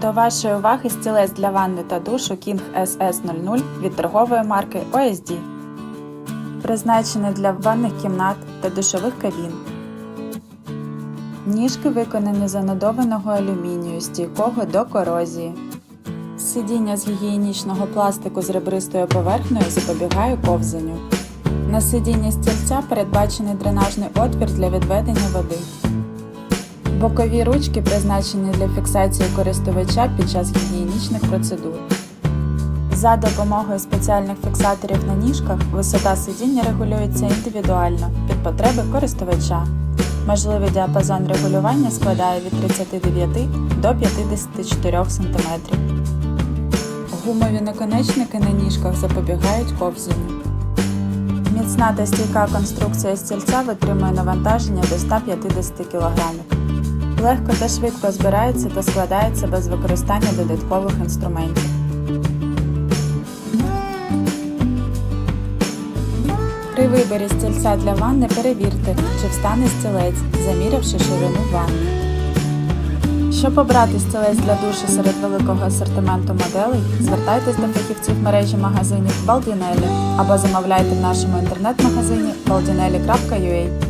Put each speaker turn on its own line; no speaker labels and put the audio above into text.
До вашої уваги стілець для ванни та душу King SS00 від торгової марки OSD. Призначений для ванних кімнат та душових кабін. Ніжки виконані з анодованого алюмінію, стійкого до корозії. Сидіння з гігієнічного пластику з ребристою поверхнею запобігає ковзанню. На сидінні стільця передбачений дренажний отвір для відведення води. Бокові ручки призначені для фіксації користувача під час гігієнічних процедур. За допомогою спеціальних фіксаторів на ніжках висота сидіння регулюється індивідуально під потреби користувача. Можливий діапазон регулювання складає від 39 до 54 см. Гумові наконечники на ніжках запобігають ковзанню. Міцна та стійка конструкція стільця витримує навантаження до 150 кг. Легко та швидко збирається та складається без використання додаткових інструментів. При виборі стільця для ванни перевірте, чи встане стілець, замірявши ширину ванни. Щоб обрати стілець для душу серед великого асортименту моделей, звертайтесь до фахівців мережі магазинів Baldinelli або замовляйте в нашому інтернет-магазині baldinelli.ua.